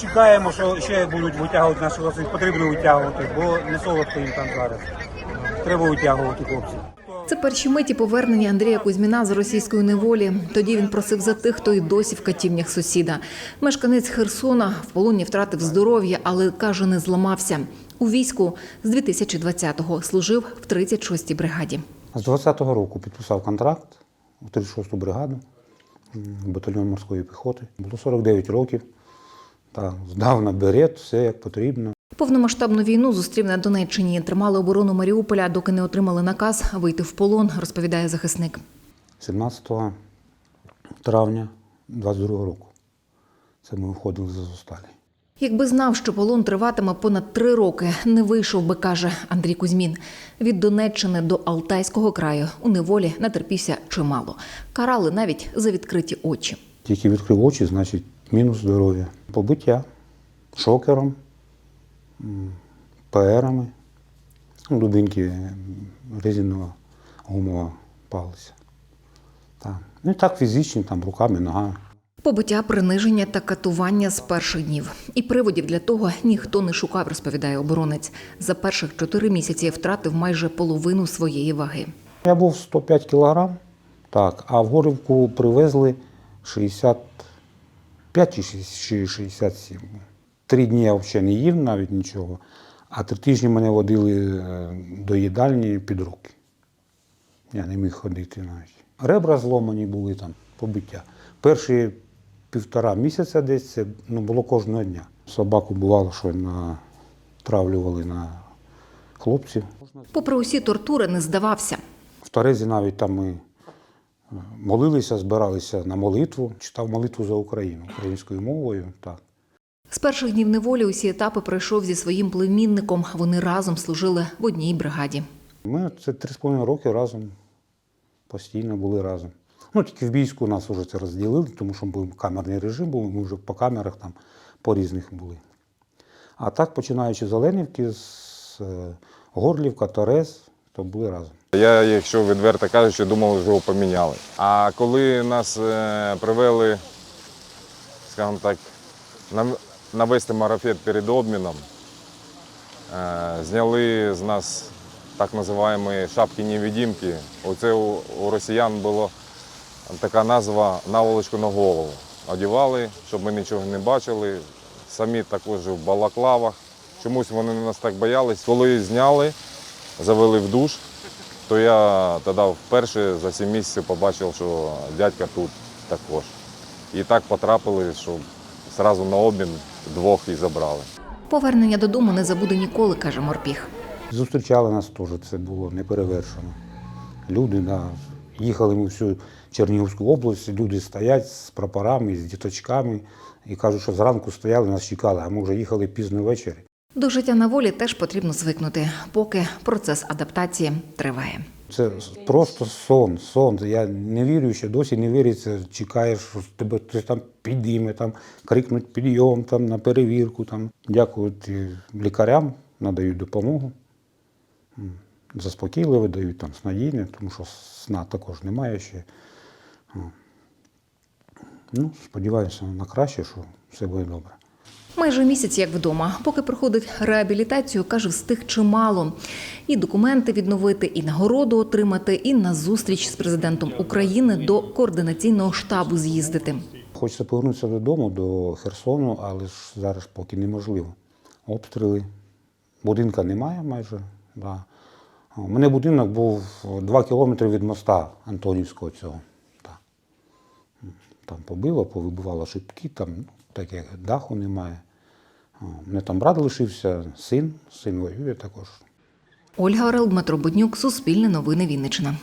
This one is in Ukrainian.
Чекаємо, що ще будуть витягувати наших хлопців. Потрібно витягувати, бо не солодко їм там зараз. Треба витягувати хлопців. Це перші миті повернення Андрія Кузьміна з російської неволі. Тоді він просив за тих, хто й досі в катівнях сусіда. Мешканець Херсона в полоні втратив здоров'я, але каже, не зламався. У війську з 2020-го служив в 36-й бригаді. З 20-го року підписав контракт у 36-ту бригаду, батальйон морської піхоти. Було 49 років. Так, здав на берет, все як потрібно. Повномасштабну війну зустрів на Донеччині. Тримали оборону Маріуполя, доки не отримали наказ вийти в полон, розповідає захисник. 17 травня 22 року. Це ми виходили з Азовсталі. Якби знав, що полон триватиме понад три роки, не вийшов би, каже Андрій Кузьмін. Від Донеччини до Алтайського краю у неволі натерпівся чимало. Карали навіть за відкриті очі. Тільки відкрив очі, значить, мінус здоров'я побиття шокером, пеерами, дубинки резиного гумового палися. Так. Ну, ну так фізично, там руками, ногами. Побиття, приниження та катування з перших днів. І приводів для того ніхто не шукав, розповідає оборонець. За перших чотири місяці втратив майже половину своєї ваги. Я був 105 кілограм, так, а в Горівку привезли 60 5,67. Три дні я взагалі не їв навіть нічого, а три тижні мене водили е, до їдальні під руки. Я не міг ходити навіть. Ребра зломані були там, побиття. Перші півтора місяця десь це ну, було кожного дня. Собаку бувало, що натравлювали на хлопців. Попри усі тортури, не здавався. В Терезі навіть там ми молилися, збиралися на молитву, читав молитву за Україну українською мовою. Так. З перших днів неволі усі етапи пройшов зі своїм племінником. Вони разом служили в одній бригаді. Ми це три з половиною роки разом постійно були разом. Ну, тільки в бійську нас вже це розділили, тому що був камерний режим, був, ми вже по камерах там по різних були. А так, починаючи з Оленівки, з е, Горлівка, Торез, то були разом. Я, якщо відверто кажучи, думав, що його поміняли. А коли нас е, привели, скажімо так, навести марафет перед обміном, е, зняли з нас так називаємо шапки невидимки. Оце у росіян була така назва наволочку на голову. Одівали, щоб ми нічого не бачили. Самі також в балаклавах. Чомусь вони нас так боялись. Коли зняли, завели в душ, то я тоді вперше за 7 місяців побачив, що дядька тут також. І так потрапили, що одразу на обмін двох і забрали. Повернення додому не забуде ніколи, каже Морпіх. Зустрічали нас теж, це було неперевершено. Люди да, їхали ми всю Чернігівську область, люди стоять з прапорами, з діточками і кажуть, що зранку стояли, нас чекали, а ми вже їхали пізно ввечері. До життя на волі теж потрібно звикнути, поки процес адаптації триває. Це просто сон, сон. Я не вірю, ще досі не віриться, чекаєш, що тебе хтось там підійме, там крикнуть підйом там, на перевірку. Там. Дякувати лікарям, надають допомогу. Заспокійливо дають там снадійне, тому що сна також немає ще. Ну, сподіваюся на краще, що все буде добре. Майже місяць як вдома. Поки проходить реабілітацію, каже, встиг чимало. І документи відновити, і нагороду отримати, і на зустріч з президентом України до координаційного штабу з'їздити. Хочеться повернутися додому, до Херсону, але ж зараз поки неможливо. Обстріли. Будинка немає майже. Да. У мене будинок був 2 кілометри від моста Антонівського цього. Так. Там побило, повибивало шибки, там таке даху немає. У мене там брат лишився, син, син воює також. Ольга Орел, Дмитро Буднюк, Суспільне новини Вінниччина.